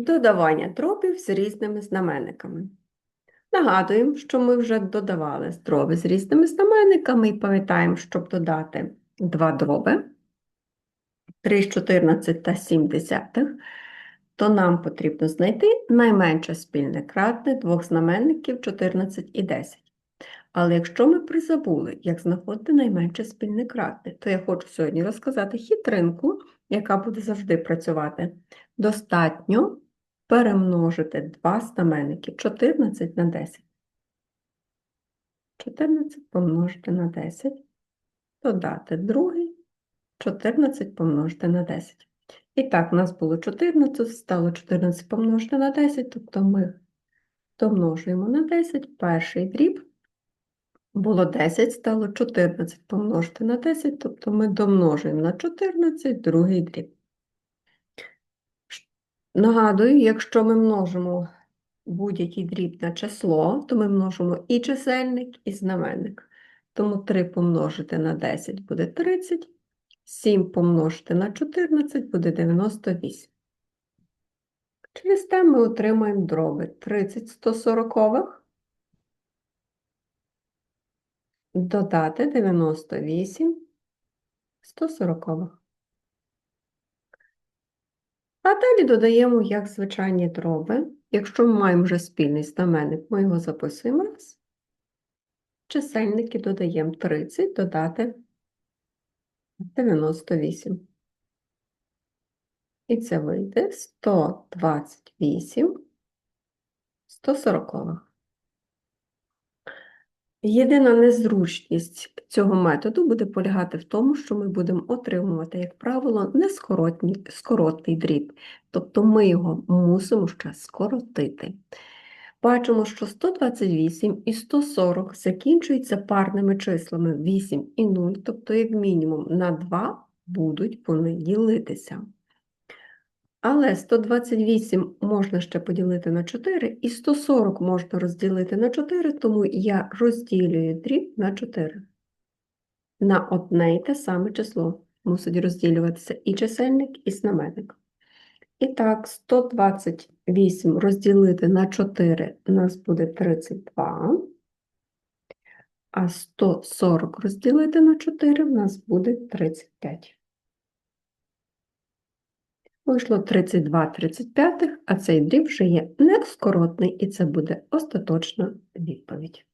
Додавання дробів з різними знаменниками. Нагадуємо, що ми вже додавали дроби з різними знаменниками і пам'ятаємо, щоб додати два дроби 3 з 14 та 7 десятих, то нам потрібно знайти найменше спільне кратне двох знаменників 14 і 10. Але якщо ми призабули, як знаходити найменше спільне кратне, то я хочу сьогодні розказати хитринку, яка буде завжди працювати. Достатньо перемножити два знаменники 14 на 10. 14 помножити на 10, додати другий, 14 помножити на 10. І так, у нас було 14, стало 14 помножити на 10, тобто ми домножуємо на 10 перший дріб. Було 10, стало 14 помножити на 10, тобто ми домножуємо на 14 другий дріб. Нагадую, якщо ми множимо будь-який дріб на число, то ми множимо і чисельник, і знаменник. Тому 3 помножити на 10 буде 30, 7 помножити на 14 буде 98. Через те ми отримаємо дроби 30 140 додати 98 140. А далі додаємо як звичайні дроби. Якщо ми маємо вже спільний знаменник, ми його записуємо раз. Чисельники додаємо 30, додати 98. І це вийде 128 140. Єдина незручність цього методу буде полягати в тому, що ми будемо отримувати, як правило, нескоротний скоротний дріб, тобто ми його мусимо ще скоротити. Бачимо, що 128 і 140 закінчуються парними числами 8 і 0, тобто, як мінімум, на 2 будуть вони ділитися. Але 128 можна ще поділити на 4, і 140 можна розділити на 4, тому я розділюю дріб на 4. На одне й те саме число мусить розділюватися і чисельник, і знаменник. І так, 128 розділити на 4 у нас буде 32, а 140 розділити на 4 у нас буде 35. Вийшло 32 35, а цей дріб вже є нескоротний, і це буде остаточна відповідь.